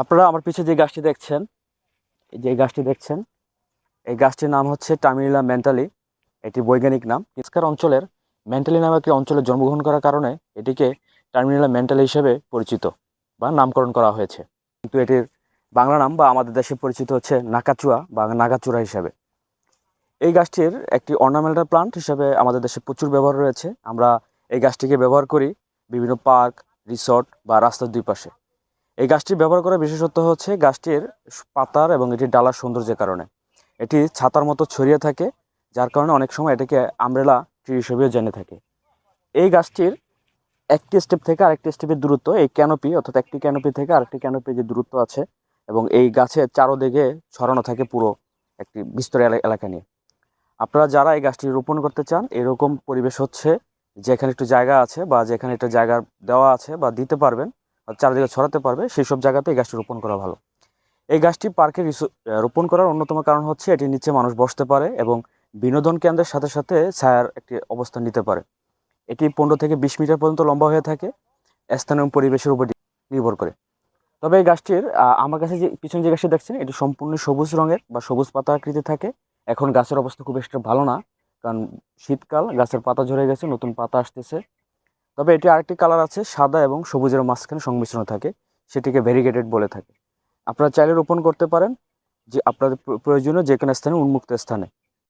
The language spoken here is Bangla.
আপনারা আমার পিছে যে গাছটি দেখছেন যে গাছটি দেখছেন, এই গাছটির নাম হচ্ছে টামিলা মেন্টালি। এটি বৈজ্ঞানিক নাম। ইস্কার অঞ্চলের মেন্টালি নামে একটি অঞ্চলে জন্মগ্রহণ করার কারণে এটিকে টার্মিনালা মেন্টালি হিসেবে পরিচিত বা নামকরণ করা হয়েছে। কিন্তু এটির বাংলা নাম বা আমাদের দেশে পরিচিত হচ্ছে নাকাচুয়া বা নাগাচূড়া হিসাবে। এই গাছটির একটি অর্নামেন্টাল প্লান্ট হিসাবে আমাদের দেশে প্রচুর ব্যবহার রয়েছে। আমরা এই গাছটিকে ব্যবহার করি বিভিন্ন পার্ক, রিসর্ট বা রাস্তার দুই পাশে। এই গাছটি ব্যবহার করার বিশেষত্ব হচ্ছে গাছটির পাতার এবং এটির ডালার সৌন্দর্যের কারণে। এটি ছাতার মতো ছড়িয়ে থাকে, যার কারণে অনেক সময় এটাকে আমব্রেলা ট্রি হিসেবেও জেনে থাকে। এই গাছটির একটি স্টেপ থেকে আরেকটি স্টেপের দূরত্ব, এই ক্যানোপি অর্থাৎ একটি ক্যানোপি থেকে আরেকটি ক্যানোপি যে দূরত্ব আছে এবং এই গাছের চারোদিকে ছড়ানো থাকে পুরো একটি বিস্তর এলা- এলাকা নিয়ে। আপনারা যারা এই গাছটি রোপণ করতে চান, এরকম পরিবেশ হচ্ছে যেখানে একটু জায়গা আছে বা যেখানে একটা জায়গা দেওয়া আছে বা দিতে পারবেন। চারিদিকে ছড়াতে পারবে, সেই সব জায়গাতে এই গাছটি রোপণ করা ভালো। এই গাছটি পার্কে রোপণ করার অন্যতম কারণ হচ্ছে এটি নিচে মানুষ বসতে পারে এবং বিনোদন কেন্দ্রের সাথে সাথে ছায়ার একটি অবস্থান নিতে পারে। এটি পনেরো থেকে বিশ মিটার পর্যন্ত লম্বা হয়ে থাকে স্থান এবং পরিবেশের উপর নির্ভর করে। তবে এই গাছটির আমার কাছে যে পিছনে যে গাছটি দেখছেন, এটি সম্পূর্ণ সবুজ রঙের বা সবুজ পাতা আকৃতি থাকে। এখন গাছের অবস্থা খুব একটা ভালো না, কারণ শীতকাল, গাছের পাতা ঝরে গেছে, নতুন পাতা আসতেছে। তবে এটি আরেকটি কালার আছে, সাদা এবং সবুজের মাঝখানে সংমিশ্রণ থাকে, সেটিকে ভেরিগেটেড বলে থাকে। আপনারা চাইলে রোপণ করতে পারেন যে আপনাদের প্রয়োজনীয় যে কোনো স্থানে উন্মুক্ত স্থানে।